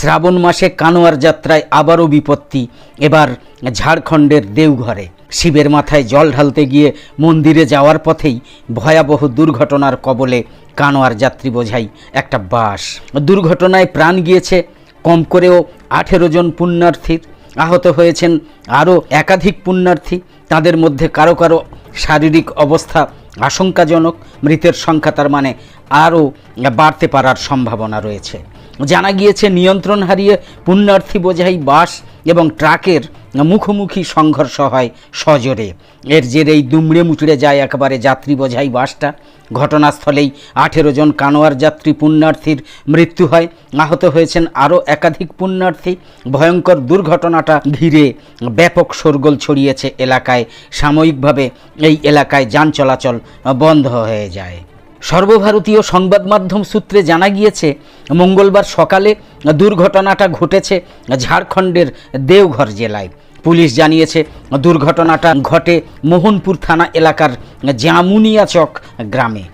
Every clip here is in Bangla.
শ্রাবণ মাসে কানোয়ার যাত্রায় আবারও বিপত্তি। এবার ঝাড়খণ্ডের দেওঘরে। শিবের মাথায় জল ঢালতে গিয়ে মন্দিরে যাওয়ার পথেই ভয়াবহ দুর্ঘটনার কবলে কানোয়ার যাত্রী বোঝাই একটা বাস। দুর্ঘটনায় প্রাণ গিয়েছে কম করেও আঠেরো জন পুণ্যার্থীর আহত হয়েছেন আরও একাধিক পুণ্যার্থী। তাদের মধ্যে কারও কারও শারীরিক অবস্থা আশঙ্কাজনক। মৃতের সংখ্যা তার মানে আরও বাড়তে পারার সম্ভাবনা রয়েছে। জানা গিয়েছে, নিয়ন্ত্রণ হারিয়ে পুণ্যার্থী বোঝাই বাস এবং ট্রাকের মুখোমুখি সংঘর্ষ হয় সজোরে। এর জেরেই দুমড়ে মুচড়ে যায় একেবারে যাত্রী বোঝাই বাসটা। ঘটনাস্থলেই আঠেরো জন কানোয়ার যাত্রী পুণ্যার্থীর মৃত্যু হয়। আহত হয়েছেন আরও একাধিক পুণ্যার্থী। ভয়ঙ্কর দুর্ঘটনাটা ঘিরে ব্যাপক শোরগোল ছড়িয়েছে এলাকায়। সাময়িকভাবে এই এলাকায় যান চলাচল বন্ধ হয়ে যায়। সর্বভারতীয় সংবাদ মাধ্যম সূত্রে জানা গিয়েছে, মঙ্গলবার সকালে দুর্ঘটনাটা ঘটেছে ঝাড়খণ্ডের দেওঘর জেলায়। পুলিশ জানিয়েছে, দুর্ঘটনাটা ঘটে মোহনপুর থানা এলাকার জামুনিয়াচক গ্রামে।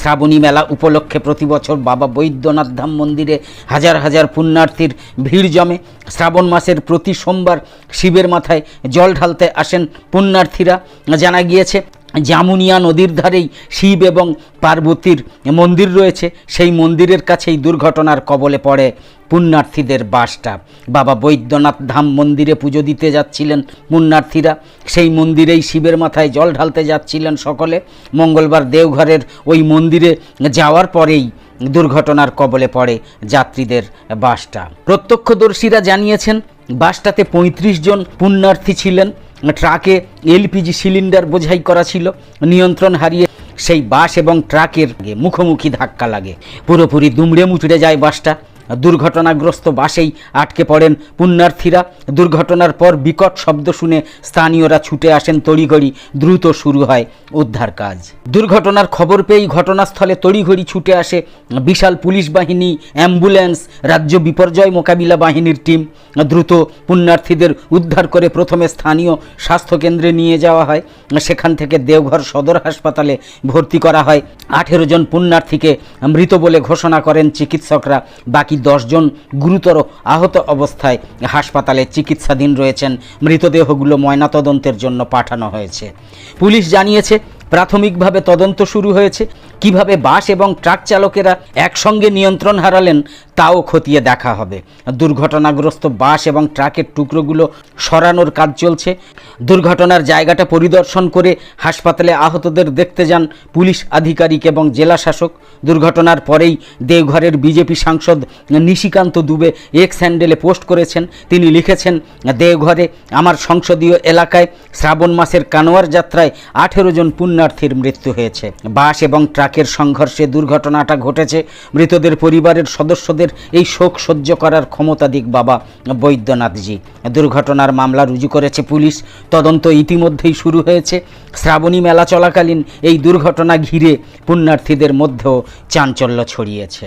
শ্রাবণী মেলা উপলক্ষে প্রতি বছর বাবা বৈদ্যনাথ ধাম মন্দিরে হাজার হাজার পুণ্যার্থীর ভিড় জমে। শ্রাবণ মাসের প্রতি সোমবার শিবের মাথায় জল ঢালতে আসেন পুণ্যার্থীরা। জানা গিয়েছে জামুনিয়া নদীর ধারেই শিব এবং পার্বতীর মন্দির রয়েছে। সেই মন্দিরের কাছেই দুর্ঘটনার কবলে পড়ে পুণ্যার্থীদের বাসটা। বাবা বৈদ্যনাথ ধাম মন্দিরে পুজো দিতে যাচ্ছিলেন পুণ্যার্থীরা। সেই মন্দিরেই শিবের মাথায় জল ঢালতে যাচ্ছিলেন সকলে। মঙ্গলবার দেওঘরের ওই মন্দিরে যাওয়ার পরেই দুর্ঘটনার কবলে পড়ে যাত্রীদের বাসটা। প্রত্যক্ষদর্শীরা জানিয়েছেন বাসটাতে ৩৫ জন পুণ্যার্থী ছিলেন। ট্রাকে এলপিজি সিলিন্ডার বোঝাই করা ছিল। নিয়ন্ত্রণ হারিয়ে সেই বাস এবং ট্রাকের মুখোমুখি ধাক্কা লাগে। পুরোপুরি দুমড়ে মুচড়ে যায় বাসটা। দুর্ঘটনাগ্রস্ত বাসেই আটকে পড়েন পুণ্যার্থীরা। দুর্ঘটনার পর বিকট শব্দ শুনে স্থানীয়রা ছুটে আসেন তড়িঘড়ি। দ্রুত শুরু হয় উদ্ধার কাজ। দুর্ঘটনার খবর পেয়েই ঘটনাস্থলে তড়িঘড়ি ছুটে আসে বিশাল পুলিশ বাহিনী, অ্যাম্বুলেন্স, রাজ্য বিপর্যয় মোকাবিলা বাহিনীর টিম। দ্রুত পুণ্যার্থীদের উদ্ধার করে প্রথমে স্থানীয় স্বাস্থ্যকেন্দ্রে নিয়ে যাওয়া হয়। সেখান থেকে দেওঘর সদর হাসপাতালে ভর্তি করা হয়। আঠেরো জন পুণ্যার্থীকে মৃত বলে ঘোষণা করেন চিকিৎসকরা। বাকি দশজন গুরুতর আহত অবস্থায় হাসপাতালে চিকিৎসাধীন রয়েছেন। মৃতদেহগুলো ময়নাতদন্তের জন্য পাঠানো হয়েছে। পুলিশ জানিয়েছে প্রাথমিকভাবে তদন্ত শুরু হয়েছে। কীভাবে বাস এবং ট্রাক চালকেরা একসঙ্গে নিয়ন্ত্রণ হারালেন, তাও খতিয়ে দেখা হবে। দুর্ঘটনাগ্রস্ত বাস এবং ট্রাকের টুকরোগুলো সরানোর কাজ চলছে। দুর্ঘটনার জায়গাটা পরিদর্শন করে হাসপাতালে আহতদের দেখতে যান পুলিশ আধিকারিক এবং জেলা শাসক। দুর্ঘটনার পরেই দেওঘরের বিজেপি সাংসদ নিশিকান্ত দুবে এক্স হ্যান্ডেলে পোস্ট করেছেন। তিনি লিখেছেন, দেওঘরে আমার সংসদীয় এলাকায় শ্রাবণ মাসের কানোয়ার যাত্রায় আঠেরো জন পুণ্যার্থীর মৃত্যু হয়েছে। বাস এবং ট্রাকের সংঘর্ষে দুর্ঘটনাটা ঘটেছে। মৃতদের পরিবারের সদস্যদের এই শোক সহ্য করার ক্ষমতা দিক বাবা বৈদ্যনাথজি। দুর্ঘটনার মামলা রুজু করেছে পুলিশ। তদন্ত ইতিমধ্যেই শুরু হয়েছে। শ্রাবণী মেলা চলাকালীন এই দুর্ঘটনা ঘিরে পুণ্যার্থীদের মধ্যেও চাঞ্চল্য ছড়িয়েছে।